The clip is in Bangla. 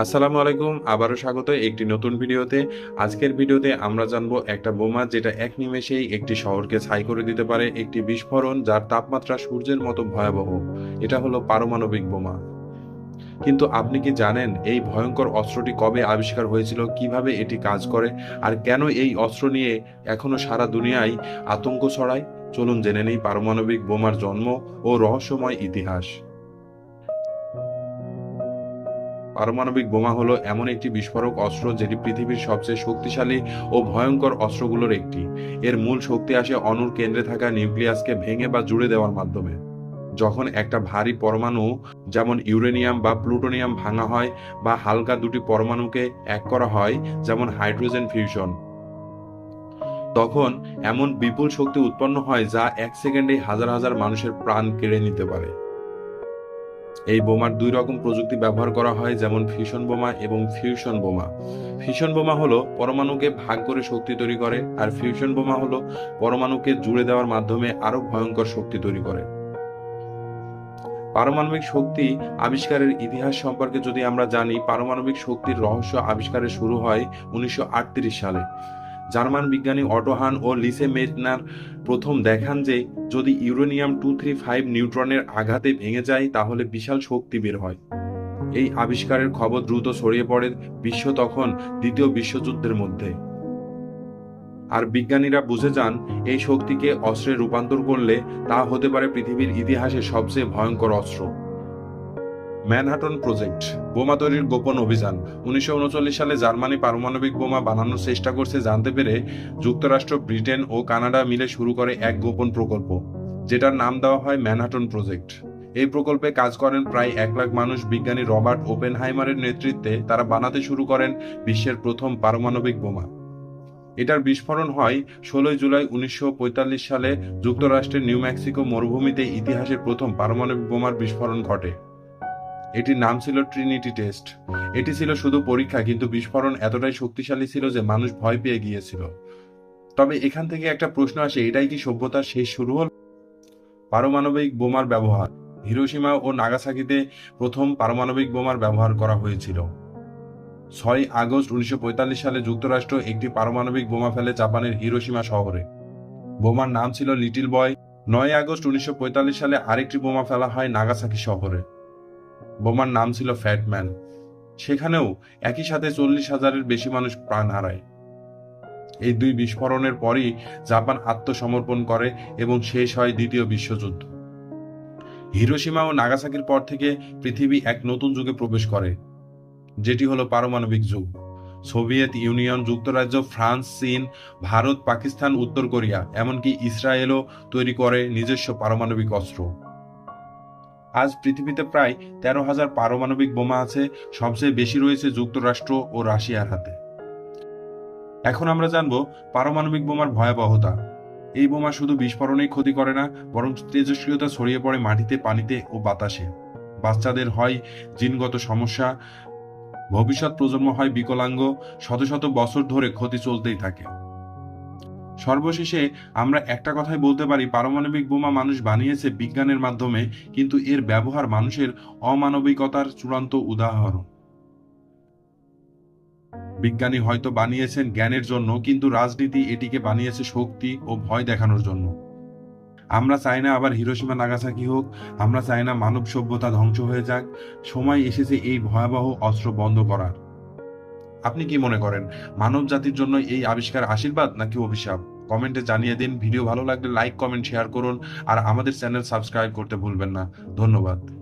আসসালামু আলাইকুম, আবারও স্বাগত একটি নতুন ভিডিওতে। আজকের ভিডিওতে আমরা জানব একটা বোমা যেটা এক নিমেষেই একটি শহরকে ছাই করে দিতে পারে একটি বিস্ফোরণ যার তাপমাত্রা সূর্যের মতো ভয়াবহ। এটা হলো পারমাণবিক বোমা। কিন্তু আপনি কি জানেন এই ভয়ঙ্কর অস্ত্রটি কবে আবিষ্কার হয়েছিল, কীভাবে এটি কাজ করে, আর কেন এই অস্ত্র নিয়ে এখনও সারা দুনিয়ায় আতঙ্ক ছড়ায়? চলুন জেনে নেই পারমাণবিক বোমার জন্ম ও রহস্যময় ইতিহাস। পারমাণবিক বোমা হলো এমন একটি বিস্ফোরক অস্ত্র যেটি পৃথিবীর সবচেয়ে শক্তিশালী ও ভয়ঙ্কর অস্ত্রগুলোর একটি। এর মূল শক্তি আসে অণুর কেন্দ্রে থাকা নিউক্লিয়াসকে ভেঙে বা জুড়ে দেওয়ার মাধ্যমে। যখন একটা ভারী পরমাণু, যেমন ইউরেনিয়াম বা প্লুটোনিয়াম ভাঙা হয় বা হালকা দুটি পরমাণুকে এক করা হয়, যেমন হাইড্রোজেন ফিউশন, তখন এমন বিপুল শক্তি উৎপন্ন হয় যা এক সেকেন্ডে হাজার হাজার মানুষের প্রাণ কেড়ে নিতে পারে। এই বোমার দুই রকম প্রযুক্তি ব্যবহার করা হয়, যেমন ফিউশন বোমা এবং ফিউশন বোমা। ফিউশন বোমা হলো পরমাণুকে ভাগ করে শক্তি তৈরি করে, আর ফিউশন বোমা হলো পরমাণুকে জুড়ে দেওয়ার মাধ্যমে আরও ভয়ঙ্কর শক্তি তৈরি করে। পারমাণবিক শক্তি আবিষ্কারের ইতিহাস সম্পর্কে যদি আমরা জানি, পারমাণবিক শক্তির রহস্য আবিষ্কারের শুরু হয় উনিশশো আটত্রিশ সালে। জার্মান বিজ্ঞানী অটোহান ও লিসে মেটনার প্রথম দেখান যে, যদি ইউরেনিয়াম টু থ্রি ফাইভ নিউট্রনের আঘাতে ভেঙে যায়, তাহলে বিশাল শক্তি বের হয়। এই আবিষ্কারের খবর দ্রুত ছড়িয়ে পড়ে বিশ্ব তখন দ্বিতীয় বিশ্বযুদ্ধের মধ্যে। আর বিজ্ঞানীরা বুঝে যান, এই শক্তিকে অস্ত্রে রূপান্তর করলে তা হতে পারে পৃথিবীর ইতিহাসে সবচেয়ে ভয়ঙ্কর অস্ত্র। Manhattan project. বোমা তৈরির গোপন অভিযান। উনিশশো উনচল্লিশ সালে জার্মানি পারমাণবিক বোমা বানানোর চেষ্টা করছে জানতে পেরে যুক্তরাষ্ট্র, ব্রিটেন ও কানাডা মিলে শুরু করে এক গোপন প্রকল্প, যেটার নাম দেওয়া হয় ম্যানহাটন প্রজেক্ট। এই প্রকল্পে কাজ করেন প্রায় এক লাখ মানুষ। বিজ্ঞানী রবার্ট ওপেনহাইমারের নেতৃত্বে তারা বানাতে শুরু করেন বিশ্বের প্রথম পারমাণবিক বোমা। এটার বিস্ফোরণ হয় ষোলোই জুলাই উনিশশো পঁয়তাল্লিশ সালে। যুক্তরাষ্ট্রের নিউ মেক্সিকো মরুভূমিতে ইতিহাসের প্রথম পারমাণবিক বোমার বিস্ফোরণ ঘটে। এটির নাম ছিল ট্রিনিটি টেস্ট এটি ছিল শুধু পরীক্ষা, কিন্তু বিস্ফোরণ এতটাই শক্তিশালী ছিল যে মানুষ ভয় পেয়ে গিয়েছিল। তবে এখান থেকে একটা প্রশ্ন আসে, এটাই কি সভ্যতার শেষ শুরু হল? পারমাণবিক বোমার ব্যবহার। হিরোসীমা ও নাগাসাকিতে প্রথম পারমাণবিক বোমার ব্যবহার করা হয়েছিল। ছয় আগস্ট উনিশশো পঁয়তাল্লিশ সালে যুক্তরাষ্ট্র একটি পারমাণবিক বোমা ফেলে জাপানের হিরোসীমা শহরে। বোমার নাম ছিল লিটিল বয় নয় আগস্ট উনিশশো পঁয়তাল্লিশ সালে আরেকটি বোমা ফেলা হয় নাগাসাকি শহরে। বোমার নাম ছিল ফ্যাটম্যান। সেখানেও একই সাথে চল্লিশ হাজারের বেশি মানুষ প্রাণ হারায়। এই দুই বিস্ফোরণের পরই জাপান আত্মসমর্পণ করে এবং শেষ হয় দ্বিতীয় বিশ্বযুদ্ধ। হিরোসীমা ও নাগাসাকির পর থেকে পৃথিবী এক নতুন যুগে প্রবেশ করে, যেটি হলো পারমাণবিক যুগ। সোভিয়েত ইউনিয়ন, যুক্তরাজ্য, ফ্রান্স, চীন, ভারত, পাকিস্তান, উত্তর কোরিয়া, এমনকি ইসরায়েলও তৈরি করে নিজস্ব পারমাণবিক অস্ত্র। আজ পৃথিবীতে প্রায় তেরো হাজার পারমাণবিক বোমা আছে, সবচেয়ে বেশি রয়েছে যুক্তরাষ্ট্র ও রাশিয়ার হাতে। এখন আমরা জানব পারমাণবিক বোমার ভয়াবহতা। এই বোমা শুধু বিস্ফোরণেই ক্ষতি করে না, বরং তেজস্ক্রিয়তা ছড়িয়ে পড়ে মাটিতে, পানিতে ও বাতাসে। বাচ্চাদের হয় জিনগত সমস্যা, ভবিষ্যৎ প্রজন্ম হয় বিকলাঙ্গ, শত শত বছর ধরে ক্ষতি চলতেই থাকে। সর্বশেষে আমরা একটা কথাই বলতে পারি, পারমাণবিক বোমা মানুষ বানিয়েছে বিজ্ঞানের মাধ্যমে, কিন্তু এর ব্যবহার মানুষের অমানবিকতার চূড়ান্ত উদাহরণ। বিজ্ঞানী হয়তো বানিয়েছেন জ্ঞানের জন্য, কিন্তু রাজনীতি এটিকে বানিয়েছে শক্তি ও ভয় দেখানোর জন্য। আমরা চাই না আবার হিরোসীমা নাগাসাকি হোক, আমরা চাই না মানব সভ্যতা ধ্বংস হয়ে যাক। সময় এসেছে এই ভয়াবহ অস্ত্র বন্ধ করার। আপনি কি মনে করেন? মানব জাতির জন্য এই আবিষ্কার আশীর্বাদ নাকি অভিশাপ? কমেন্টে জানিয়ে দিন, ভিডিও ভালো লাগলে লাইক কমেন্ট শেয়ার করুন, আর আমাদের চ্যানেল সাবস্ক্রাইব করতে ভুলবেন না। ধন্যবাদ।